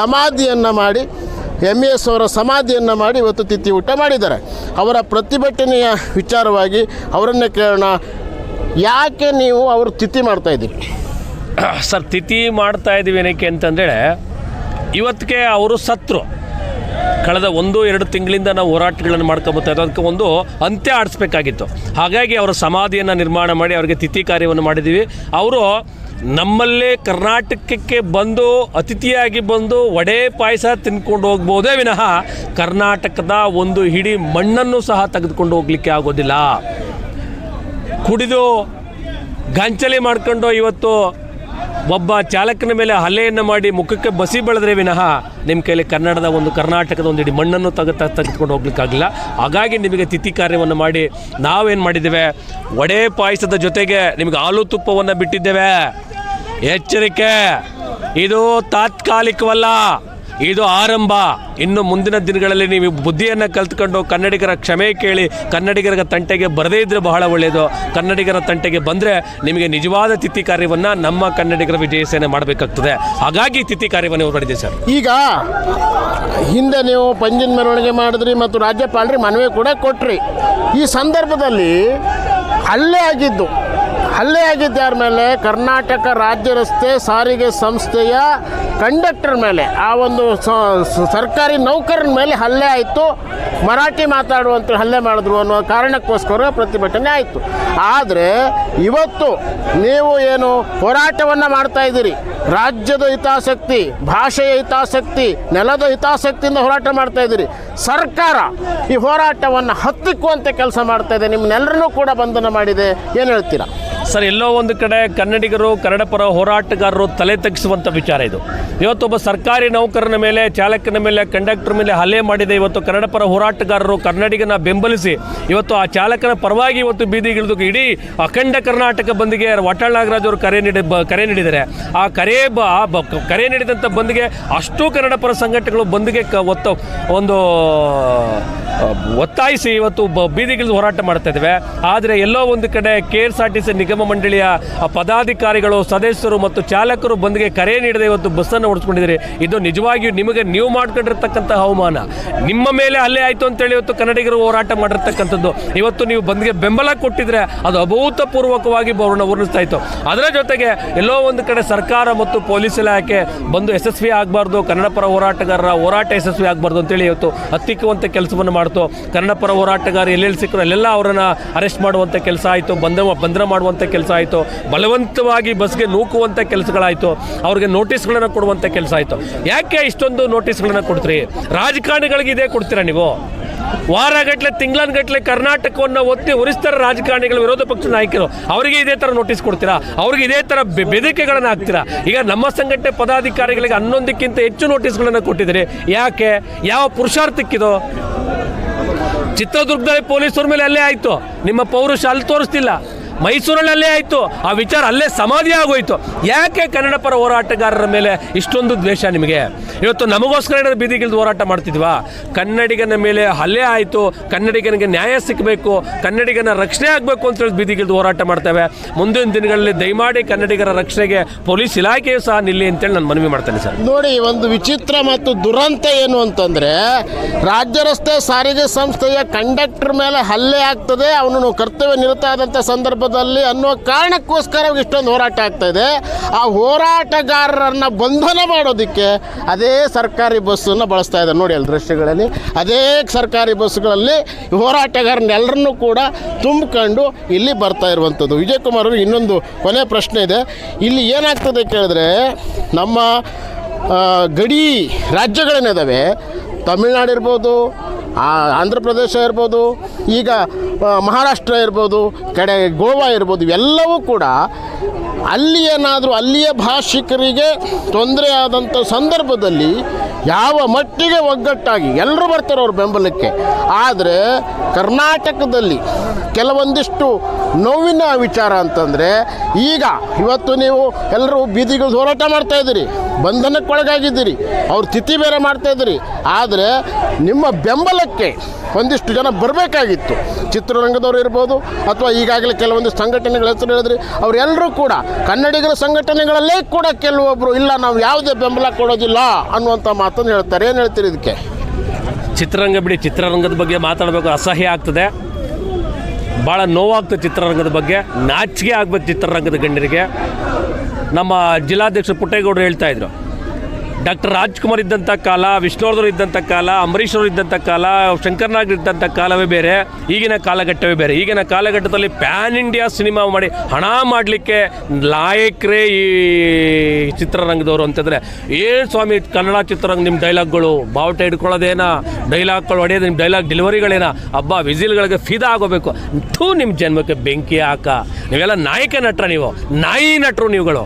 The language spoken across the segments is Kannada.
ಸಮಾಧಿಯನ್ನು ಮಾಡಿ ಎಂ ಎಸ್ ಅವರ ಸಮಾಧಿಯನ್ನು ಮಾಡಿ ಇವತ್ತು ತಿಥಿ ಊಟ ಮಾಡಿದ್ದಾರೆ. ಅವರ ಪ್ರತಿಭಟನೆಯ ವಿಚಾರವಾಗಿ ಅವರನ್ನೇ ಕೇಳೋಣ. ಯಾಕೆ ನೀವು ಅವರು ತಿಥಿ ಮಾಡ್ತಾ ಇದ್ದೀರಿ? ಸರ್, ತಿಥಿ ಮಾಡ್ತಾ ಇದ್ದೀವಿ ಏನಕ್ಕೆ ಅಂತಂದೇಳಿ, ಇವತ್ತಿಗೆ ಅವರು ಸತ್ರು. ಕಳೆದ ಒಂದು, ಎರಡು ತಿಂಗಳಿಂದ ನಾವು ಹೋರಾಟಗಳನ್ನು ಮಾಡ್ಕೊಂಬತ್ತಾ ಇದ್ದೋ ಅದಕ್ಕೆ ಒಂದು ಅಂತ್ಯ ಆಡಿಸ್ಬೇಕಾಗಿತ್ತು. ಹಾಗಾಗಿ ಅವರ ಸಮಾಧಿಯನ್ನು ನಿರ್ಮಾಣ ಮಾಡಿ, ಅವರಿಗೆ ತಿಥಿ ಕಾರ್ಯವನ್ನು ಮಾಡಿದ್ದೀವಿ. ಅವರು ನಮ್ಮಲ್ಲೇ ಕರ್ನಾಟಕಕ್ಕೆ ಬಂದು, ಅತಿಥಿಯಾಗಿ ಬಂದು ವಡೆ ಪಾಯಸ ತಿನ್ಕೊಂಡು ಹೋಗ್ಬೋದೇ ವಿನಃ ಕರ್ನಾಟಕದ ಒಂದು ಹಿಡಿ ಮಣ್ಣನ್ನು ಸಹ ತೆಗೆದುಕೊಂಡು ಹೋಗ್ಲಿಕ್ಕೆ ಆಗೋದಿಲ್ಲ. ಕುಡಿದು ಗಂಚಲಿ ಮಾಡ್ಕೊಂಡು ಇವತ್ತು ಒಬ್ಬ ಚಾಲಕನ ಮೇಲೆ ಹಲ್ಲೆಯನ್ನು ಮಾಡಿ ಮುಖಕ್ಕೆ ಬಸಿ ಬೆಳೆದ್ರೆ ವಿನಃ ನಿಮ್ಮ ಕೈಲಿ ಕನ್ನಡದ ಒಂದು, ಕರ್ನಾಟಕದ ಒಂದು ಇಡೀ ಮಣ್ಣನ್ನು ತೆಗೆ ತೆಗೆದುಕೊಂಡು ಹೋಗ್ಲಿಕ್ಕಾಗಲಿಲ್ಲ ಹಾಗಾಗಿ ನಿಮಗೆ ತಿಥಿ ಕಾರ್ಯವನ್ನು ಮಾಡಿ ನಾವೇನು ಮಾಡಿದ್ದೇವೆ? ವಡೆ ಪಾಯಸದ ಜೊತೆಗೆ ನಿಮಗೆ ಹಾಲು ತುಪ್ಪವನ್ನು ಬಿಟ್ಟಿದ್ದೇವೆ. ಎಚ್ಚರಿಕೆ. ಇದು ತಾತ್ಕಾಲಿಕವಲ್ಲ, ಇದು ಆರಂಭ. ಇನ್ನು ಮುಂದಿನ ದಿನಗಳಲ್ಲಿ ನೀವು ಬುದ್ಧಿಯನ್ನು ಕಲ್ತ್ಕೊಂಡು ಕನ್ನಡಿಗರ ಕ್ಷಮೆ ಕೇಳಿ, ಕನ್ನಡಿಗರ ತಂಟೆಗೆ ಬರದೇ ಇದ್ದರೆ ಬಹಳ ಒಳ್ಳೆಯದು ಕನ್ನಡಿಗರ ತಂಟೆಗೆ ಬಂದರೆ ನಿಮಗೆ ನಿಜವಾದ ತಿಥಿ ಕಾರ್ಯವನ್ನು ನಮ್ಮ ಕನ್ನಡಿಗರ ವಿಜಯ ಸೇನೆ ಮಾಡಬೇಕಾಗ್ತದೆ. ಹಾಗಾಗಿ ತಿಥಿ ಕಾರ್ಯವನ್ನು ಹೊರಡಿದೆ ಸರ್. ಈಗ ಹಿಂದೆ ನೀವು ಪಂಜಿನ ಮೆರವಣಿಗೆ ಮಾಡಿದ್ರಿ ಮತ್ತು ರಾಜ್ಯಪಾಲರಿಗೆ ಮನವಿ ಕೂಡ ಕೊಟ್ರಿ. ಈ ಸಂದರ್ಭದಲ್ಲಿ ಅಲ್ಲೇ ಆಗಿದ್ದು ಹಲ್ಲೆ ಆಗಿದ್ದು ಯಾರ ಮೇಲೆ ಕರ್ನಾಟಕ ರಾಜ್ಯ ರಸ್ತೆ ಸಾರಿಗೆ ಸಂಸ್ಥೆಯ ಕಂಡಕ್ಟರ್ ಮೇಲೆ, ಆ ಒಂದು ಸರ್ಕಾರಿ ನೌಕರನ ಮೇಲೆ ಹಲ್ಲೆ ಆಯಿತು. ಮರಾಠಿ ಮಾತಾಡುವಂತ ಹಲ್ಲೆ ಮಾಡಿದ್ರು ಅನ್ನೋ ಕಾರಣಕ್ಕೋಸ್ಕರ ಪ್ರತಿಭಟನೆ ಆಯಿತು. ಆದರೆ ಇವತ್ತು ನೀವು ಏನು ಹೋರಾಟವನ್ನು ಮಾಡ್ತಾ ಇದ್ದೀರಿ. ರಾಜ್ಯದ ಹಿತಾಸಕ್ತಿ, ಭಾಷೆಯ ಹಿತಾಸಕ್ತಿ, ನೆಲದ ಹಿತಾಸಕ್ತಿಯಿಂದ ಹೋರಾಟ ಮಾಡ್ತಾ ಇದ್ದೀರಿ. ಸರ್ಕಾರ ಈ ಹೋರಾಟವನ್ನು ಹತ್ತಿಕ್ಕುವಂತೆ ಕೆಲಸ ಮಾಡ್ತಾ ಇದೆ. ನಿಮ್ಮನ್ನೆಲ್ಲರನ್ನೂ ಕೂಡ ಬಂಧನ ಮಾಡಿದೆ. ಏನು ಹೇಳ್ತೀರಾ? ಸರ್, ಎಲ್ಲೋ ಒಂದು ಕಡೆ ಕನ್ನಡಿಗರು, ಕನ್ನಡ ಪರ ಹೋರಾಟಗಾರರು ತಲೆ ತಗ್ಗಿಸುವಂಥ ವಿಚಾರ ಇದು. ಇವತ್ತೊಬ್ಬ ಸರ್ಕಾರಿ ನೌಕರನ ಮೇಲೆ, ಚಾಲಕನ ಮೇಲೆ, ಕಂಡಕ್ಟರ್ ಮೇಲೆ ಹಲ್ಲೆ ಮಾಡಿದೆ. ಇವತ್ತು ಕನ್ನಡ ಪರ ಹೋರಾಟಗಾರರು ಕನ್ನಡಿಗನ ಬೆಂಬಲಿಸಿ, ಇವತ್ತು ಆ ಚಾಲಕನ ಪರವಾಗಿ ಇವತ್ತು ಬೀದಿಗಿಳಿದು ಇಡೀ ಅಖಂಡ ಕರ್ನಾಟಕ ಬಂದಿಗೆ ವಾಟಾಳ್ ನಾಗರಾಜ್ ಅವರು ಕರೆ ನೀಡಿ ಕರೆ ನೀಡಿದ್ದಾರೆ. ಆ ಕರೆ ಬ ಕರೆ ನೀಡಿದಂಥ ಬಂದಿಗೆ ಅಷ್ಟು ಕನ್ನಡ ಪರ ಸಂಘಟನೆಗಳು ಬಂದ್ಗೆ ಕ, ಒತ್ತ, ಒಂದು, ಒತ್ತಾಯಿಸಿ ಇವತ್ತು ಬೀದಿಗಿಳಿದು ಹೋರಾಟ ಮಾಡ್ತಾ ಇದ್ದೇವೆ. ಆದರೆ ಎಲ್ಲೋ ಒಂದು ಕಡೆ K S R T C ಮಂಡಳಿಯ ಆ ಪದಾಧಿಕಾರಿಗಳು, ಸದಸ್ಯರು ಮತ್ತು ಚಾಲಕರು ಬಂದ್ಗೆ ಕರೆ ನೀಡದೆ ಇವತ್ತು ಬಸ್ಸನ್ನು ಓಡಿಸ್ಕೊಂಡಿದ್ದೀರಿ. ಇದು ನಿಜವಾಗಿಯೂ ನಿಮಗೆ ನೀವು ಮಾಡ್ಕೊಂಡಿರ್ತಕ್ಕಂಥ ಅವಮಾನ. ನಿಮ್ಮ ಮೇಲೆ ಹಲ್ಲೆ ಆಯಿತು ಅಂತೇಳಿ ಇವತ್ತು ಕನ್ನಡಿಗರು ಹೋರಾಟ ಮಾಡಿರ್ತಕ್ಕಂಥದ್ದು. ಇವತ್ತು ನೀವು ಬಂದ್ಗೆ ಬೆಂಬಲ ಕೊಟ್ಟಿದ್ರೆ ಅದು ಅಭೂತಪೂರ್ವಕವಾಗಿ ವರ್ಣಿಸ್ತಾ ಇತ್ತು. ಅದರ ಜೊತೆಗೆ ಎಲ್ಲೋ ಒಂದು ಕಡೆ ಸರ್ಕಾರ ಮತ್ತು ಪೊಲೀಸ್ ಇಲಾಖೆ ಬಂದು ಯಶಸ್ವಿ ಆಗಬಾರ್ದು ಕನ್ನಡ ಪರ ಹೋರಾಟಗಾರರ ಹೋರಾಟ ಯಶಸ್ವಿ ಆಗಬಾರ್ದು ಅಂತೇಳಿ ಇವತ್ತು ಹತ್ತಿಕ್ಕುವಂಥ ಕೆಲಸವನ್ನು ಮಾಡ್ತು. ಕನ್ನಡ ಪರ ಹೋರಾಟಗಾರ ಎಲ್ಲೆಲ್ಲಿ ಸಿಕ್ಕರು ಅಲ್ಲೆಲ್ಲ ಅವರನ್ನು ಅರೆಸ್ಟ್ ಮಾಡುವಂಥ ಕೆಲಸ ಆಯಿತು. ಬಂಧ ಬಂಧನ ಮಾಡುವಂಥ ಕೆಲಸ ಆಯಿತು. ಬಲವಂತವಾಗಿ ಬಸ್ಗೆ ನೂಕುವಂಥ ಕೆಲಸಗಳಾಯಿತು. ಅವ್ರಿಗೆ ನೋಟಿಸ್ಗಳನ್ನು ಕೊಡುವಂಥ ಕೆಲಸ ಆಯಿತು. ಯಾಕೆ ಇಷ್ಟೊಂದು ನೋಟಿಸ್ಗಳನ್ನು ಕೊಡ್ತೀರಿ? ರಾಜಕಾರಣಿಗಳಿಗೆ ಇದೇ ಕೊಡ್ತೀರಾ ನೀವು? ವಾರಗಟ್ಟಲೆ ತಿಂಗಳನ್ಗಟ್ಟಲೆ ಕರ್ನಾಟಕವನ್ನು ಒತ್ತಿ ಉರಿಸ್ತಾರೆ ರಾಜಕಾರಣಿಗಳು, ವಿರೋಧ ಪಕ್ಷ ನಾಯಕರು. ಅವರಿಗೆ ಇದೇ ಥರ ನೋಟಿಸ್ ಕೊಡ್ತೀರಾ? ಅವ್ರಿಗೆ ಇದೇ ಥರ ಬೆದರಿಕೆಗಳನ್ನು ಹಾಕ್ತೀರಾ? ಈಗ ನಮ್ಮ ಸಂಘಟನೆ ಪದಾಧಿಕಾರಿಗಳಿಗೆ ಹನ್ನೊಂದಕ್ಕಿಂತ ಹೆಚ್ಚು ನೋಟಿಸ್ಗಳನ್ನು ಕೊಟ್ಟಿದ್ದೀರಿ. ಯಾಕೆ? ಯಾವ ಪುರುಷಾರ್ಥಕ್ಕಿದು? ಚಿತ್ರದುರ್ಗದಲ್ಲಿ ಪೊಲೀಸರ ಮೇಲೆ ಅಲ್ಲೇ ಆಯಿತು. ನಿಮ್ಮ ಪೌರುಷ ಅಲ್ಲಿ ತೋರಿಸ್ತಿಲ್ಲ. ಮೈಸೂರಲ್ಲಿ ಅಲ್ಲೇ ಆಯಿತು. ಆ ವಿಚಾರ ಅಲ್ಲೇ ಸಮಾಧಿ ಆಗೋಯ್ತು. ಯಾಕೆ ಕನ್ನಡ ಪರ ಹೋರಾಟಗಾರರ ಮೇಲೆ ಇಷ್ಟೊಂದು ದ್ವೇಷ ನಿಮಗೆ? ಇವತ್ತು ನಮಗೋಸ್ಕರ ಏನಾದ್ರು ಬೀದಿಗಿಳಿದು ಹೋರಾಟ ಮಾಡ್ತಿದ್ವಾ? ಕನ್ನಡಿಗನ ಮೇಲೆ ಹಲ್ಲೆ ಆಯಿತು. ಕನ್ನಡಿಗನಿಗೆ ನ್ಯಾಯ ಸಿಕ್ಕಬೇಕು ಕನ್ನಡಿಗನ ರಕ್ಷಣೆ ಆಗಬೇಕು ಅಂತ ಹೇಳಿ ಬೀದಿಗಿಳಿದು ಹೋರಾಟ ಮಾಡ್ತೇವೆ. ಮುಂದಿನ ದಿನಗಳಲ್ಲಿ ದಯಮಾಡಿ ಕನ್ನಡಿಗರ ರಕ್ಷಣೆಗೆ ಪೊಲೀಸ್ ಇಲಾಖೆಯು ಸಹ ನಿಲ್ಲಿ ಅಂತೇಳಿ ನಾನು ಮನವಿ ಮಾಡ್ತೇನೆ ಸರ್. ನೋಡಿ, ಒಂದು ವಿಚಿತ್ರ ಮತ್ತು ದುರಂತ ಏನು ಅಂತಂದರೆ, ರಾಜ್ಯ ರಸ್ತೆ ಸಾರಿಗೆ ಸಂಸ್ಥೆಯ ಕಂಡಕ್ಟರ್ ಮೇಲೆ ಹಲ್ಲೆ ಆಗ್ತದೆ. ಅವನು ಕರ್ತವ್ಯ ನಿರತ ಆದಂಥ ಸಂದರ್ಭದಲ್ಲಿ ಅನ್ನುವ ಕಾರಣಕ್ಕೋಸ್ಕರ ಇಷ್ಟೊಂದು ಹೋರಾಟ ಆಗ್ತಾ ಇದೆ. ಆ ಹೋರಾಟಗಾರರನ್ನು ಬಂಧನ ಮಾಡೋದಕ್ಕೆ ಅದೇ ಸರ್ಕಾರಿ ಬಸ್ಸನ್ನು ಬಳಸ್ತಾ ಇದೆ ನೋಡಿ ಅಲ್ಲಿ ದೃಶ್ಯಗಳಲ್ಲಿ ಅದೇ ಸರ್ಕಾರಿ ಬಸ್ಗಳಲ್ಲಿ ಹೋರಾಟಗಾರನ್ನೆಲ್ಲರನ್ನೂ ಕೂಡ ತುಂಬಿಕೊಂಡು ಇಲ್ಲಿ ಬರ್ತಾ ಇರುವಂಥದ್ದು. ವಿಜಯಕುಮಾರ್ ಅವರು, ಇನ್ನೊಂದು ಕೊನೆ ಪ್ರಶ್ನೆ ಇದೆ. ಇಲ್ಲಿ ಏನಾಗ್ತದೆ ಕೇಳಿದ್ರೆ ನಮ್ಮ ಗಡಿ ರಾಜ್ಯಗಳೇನಿದ್ದಾವೆ ತಮಿಳ್ನಾಡು ಇರ್ಬೋದು ಆಂಧ್ರ ಪ್ರದೇಶ ಇರ್ಬೋದು, ಈಗ ಮಹಾರಾಷ್ಟ್ರ ಇರ್ಬೋದು, ಕಡೆ ಗೋವಾ ಇರ್ಬೋದು, ಇವೆಲ್ಲವೂ ಕೂಡ ಅಲ್ಲಿ ಏನಾದರೂ ಅಲ್ಲಿಯ ಭಾಷಿಕರಿಗೆ ತೊಂದರೆ ಆದಂಥ ಸಂದರ್ಭದಲ್ಲಿ ಯಾವ ಮಟ್ಟಿಗೆ ಒಗ್ಗಟ್ಟಾಗಿ ಎಲ್ಲರೂ ಬರ್ತಾರೆ ಅವ್ರ ಬೆಂಬಲಕ್ಕೆ. ಆದರೆ ಕರ್ನಾಟಕದಲ್ಲಿ ಕೆಲವೊಂದಿಷ್ಟು ನೋವಿನ ವಿಚಾರ ಅಂತಂದರೆ ಈಗ ಇವತ್ತು ನೀವು ಎಲ್ಲರೂ ಬೀದಿಗಳು ಹೋರಾಟ ಮಾಡ್ತಾ ಇದ್ದೀರಿ, ಬಂಧನಕ್ಕೊಳಗಾಗಿದ್ದೀರಿ, ಅವ್ರ ತಿಥಿ ಬೇರೆ ಮಾಡ್ತಾ ಇದ್ದೀರಿ. ಆದರೆ ನಿಮ್ಮ ಬೆಂಬಲಕ್ಕೆ ಒಂದಿಷ್ಟು ಜನ ಬರಬೇಕಾಗಿತ್ತು. ಚಿತ್ರರಂಗದವ್ರು ಇರ್ಬೋದು ಅಥವಾ ಈಗಾಗಲೇ ಕೆಲವೊಂದು ಸಂಘಟನೆಗಳ ಹೆಸರು ಹೇಳಿದ್ರಿ ಅವರೆಲ್ಲರೂ ಕೂಡ ಕನ್ನಡಿಗರ ಸಂಘಟನೆಗಳಲ್ಲೇ ಕೂಡ ಕೆಲವೊಬ್ಬರು ಇಲ್ಲ, ನಾವು ಯಾವುದೇ ಬೆಂಬಲ ಕೊಡೋದಿಲ್ಲ ಅನ್ನುವಂಥ ಮಾತನ್ನು ಹೇಳ್ತಾರೆ. ಏನು ಹೇಳ್ತೀರಿ ಇದಕ್ಕೆ? ಚಿತ್ರರಂಗ ಬಿಡಿ, ಚಿತ್ರರಂಗದ ಬಗ್ಗೆ ಮಾತಾಡಬೇಕು, ಅಸಹ್ಯ ಆಗ್ತದೆ. ಭಾಳ ನೋವಾಗ್ತದೆ ಚಿತ್ರರಂಗದ ಬಗ್ಗೆ, ನಾಚಿಕೆ ಆಗ್ಬೇಕು ಚಿತ್ರರಂಗದ ಗಣ್ಯರಿಗೆ. ನಮ್ಮ ಜಿಲ್ಲಾಧ್ಯಕ್ಷ ಪುಟ್ಟೇಗೌಡರು ಹೇಳ್ತಾ ಇದ್ರು. ಡಾಕ್ಟರ್ ರಾಜ್ಕುಮಾರ್ ಇದ್ದಂಥ ಕಾಲ, ವಿಷ್ಣುವರ್ಧನ್ ಇದ್ದಂಥ ಕಾಲ ಅಂಬರೀಶ್ ಅವರು ಇದ್ದಂಥ ಕಾಲ, ಶಂಕರ್ನಾಗ್ ಇದ್ದಂಥ ಕಾಲವೇ ಬೇರೆ, ಈಗಿನ ಕಾಲಘಟ್ಟವೇ ಬೇರೆ. ಈಗಿನ ಕಾಲಘಟ್ಟದಲ್ಲಿ ಪ್ಯಾನ್ ಇಂಡಿಯಾ ಸಿನಿಮಾ ಮಾಡಿ ಹಣ ಮಾಡಲಿಕ್ಕೆ ಲಾಯಕ್ರೇ ಈ ಚಿತ್ರರಂಗದವರು ಅಂತಂದರೆ ಏನು ಸ್ವಾಮಿ, ಕನ್ನಡ ಚಿತ್ರರಂಗ ನಿಮ್ಮ ಡೈಲಾಗ್ಗಳು, ಬಾವುಟ ಹಿಡ್ಕೊಳ್ಳೋದೇನಾ? ಡೈಲಾಗ್ಗಳು ಹೊಡೆಯೋದು ನಿಮ್ಮ ಡೈಲಾಗ್ ಡೆಲಿವರಿಗಳೇನಾ? ಹಬ್ಬ ವಿಸಿಲ್ಗಳಿಗೆ ಫಿದಾ ಆಗೋಬೇಕು. ಥೂ ನಿಮ್ಮ ಜನ್ಮಕ್ಕೆ ಬೆಂಕಿ ಹಾಕ. ನೀವೆಲ್ಲ ನಾಯಕ ನಟ್ರ ನೀವು, ನಾಯಿ ನಟರು ನೀವುಗಳು.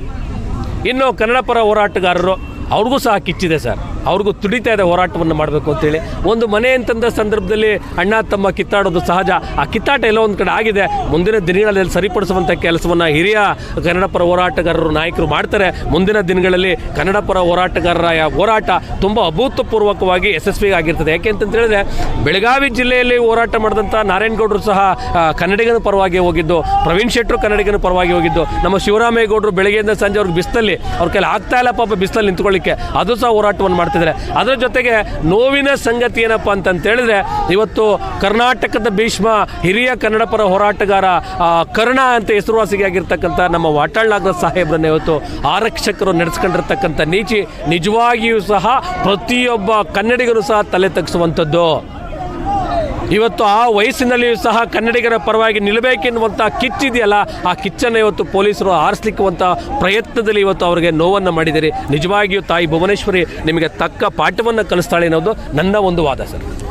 ಇನ್ನು ಕನ್ನಡ ಪರ ಹೋರಾಟಗಾರರು ಅವ್ರಿಗೂ ಸಹ ಕಿಚ್ಚಿದೆ ಸರ್. ಅವ್ರಿಗೂ ತುಡಿತಾ ಇದೆ ಹೋರಾಟವನ್ನು ಮಾಡಬೇಕು ಅಂತೇಳಿ. ಒಂದು ಮನೆ ಅಂತಂದ ಸಂದರ್ಭದಲ್ಲಿ ಅಣ್ಣ, ತಮ್ಮ ಕಿತ್ತಾಡೋದು ಸಹಜ. ಆ ಕಿತ್ತಾಟ ಎಲ್ಲೋ ಒಂದು ಕಡೆ ಆಗಿದೆ. ಮುಂದಿನ ದಿನಗಳಲ್ಲಿ ಸರಿಪಡಿಸುವಂಥ ಕೆಲಸವನ್ನು ಹಿರಿಯ ಕನ್ನಡ ಪರ ಹೋರಾಟಗಾರರು, ನಾಯಕರು ಮಾಡ್ತಾರೆ. ಮುಂದಿನ ದಿನಗಳಲ್ಲಿ ಕನ್ನಡ ಪರ ಹೋರಾಟಗಾರರ ಹೋರಾಟ ತುಂಬ ಅಭೂತಪೂರ್ವಕವಾಗಿ ಯಶಸ್ವಿ ಆಗಿರ್ತದೆ. ಯಾಕೆ ಅಂತಂತ ಹೇಳಿದ್ರೆ, ಬೆಳಗಾವಿ ಜಿಲ್ಲೆಯಲ್ಲಿ ಹೋರಾಟ ಮಾಡಿದಂಥ ನಾರಾಯಣಗೌಡರು ಸಹ ಕನ್ನಡಿಗನ ಪರವಾಗಿ ಹೋಗಿದ್ದು, ಪ್ರವೀಣ್ ಶೆಟ್ಟರು ಕನ್ನಡಿಗನ ಪರವಾಗಿ ಹೋಗಿದ್ದು. ನಮ್ಮ ಶಿವರಾಮೇಗೌಡರು ಬೆಳಗ್ಗೆಯಿಂದ ಸಂಜೆ ಅವ್ರಿಗೆ ಬಿಸ್ತಲ್ಲಿ ಅವ್ರ ಕೈಲಿ ಆಗ್ತಾ ಇಲ್ಲ ಪಾಪ ಬಿಸ್ತಲ್ಲಿ ನಿಂತ್ಕೊಳ್ಳಿಕ್ಕೆ. ಅದು ಸಹ ಹೋರಾಟವನ್ನು ಮಾಡ್ತಿದ್ದಾರೆ ಅದರ ಜೊತೆಗೆ ನೋವಿನ ಸಂಗತಿ ಏನಪ್ಪ ಅಂತಂತ ಹೇಳಿದ್ರೆ ಇವತ್ತು ಕರ್ನಾಟಕದ ಭೀಷ್ಮ, ಹಿರಿಯ ಕನ್ನಡ ಪರ ಹೋರಾಟಗಾರ ಕರ್ಣ ಅಂತ ಹೆಸರುವಾಸಿಗೆ ಆಗಿರ್ತಕ್ಕಂಥ ನಮ್ಮ ವಾಟಾಳ್ ಸಾಹೇಬ್ರನ್ನ ಇವತ್ತು ಆರಕ್ಷಕರು ನಡೆಸ್ಕೊಂಡಿರ್ತಕ್ಕಂಥ ನೀಚಿ, ನಿಜವಾಗಿಯೂ ಸಹ ಪ್ರತಿಯೊಬ್ಬ ಕನ್ನಡಿಗರು ಸಹ ತಲೆ ತಗ್ಗಿಸುವಂಥದ್ದು ಇವತ್ತು ಆ ವಯಸ್ಸಿನಲ್ಲಿಯೂ ಸಹ ಕನ್ನಡಿಗರ ಪರವಾಗಿ ನಿಲ್ಲಬೇಕೆನ್ನುವಂಥ ಕಿಚ್ಚಿದೆಯಲ್ಲ ಆ ಕಿಚ್ಚನ್ನು ಇವತ್ತು ಪೊಲೀಸರು ಆರಿಸ್ಲಿಕ್ಕುವಂಥ ಪ್ರಯತ್ನದಲ್ಲಿ ಇವತ್ತು ಅವರಿಗೆ ನೋವನ್ನು ಮಾಡಿದಿರಿ ನಿಜವಾಗಿಯೂ ತಾಯಿ ಭುವನೇಶ್ವರಿ ನಿಮಗೆ ತಕ್ಕ ಪಾಠವನ್ನು ಕಲಿಸ್ತಾಳೆ ಅನ್ನೋದು ನನ್ನ ಒಂದು ವಾದ ಸರ್.